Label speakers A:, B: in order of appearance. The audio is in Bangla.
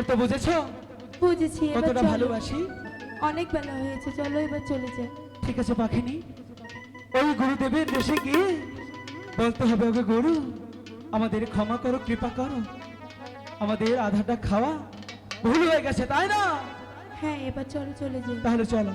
A: এবার তো বুঝেছ? বুঝেছি এবার
B: কতটা
A: চলো।
B: ভালোবাসি।
A: অনেক বেলা হয়েছে চলো এবার চলে যাই।
B: ঠিক আছে পাখিনি। ওই গুরুদেবের দেশে গিয়ে বলতে হবে ওকে গুরু আমাদের ক্ষমা করো কৃপা করো। আমাদের আধাটা খাওয়া ভুল হয়ে গেছে তাই না?
A: হ্যাঁ এবার চলো চলে যাই।
B: তাহলে চলো।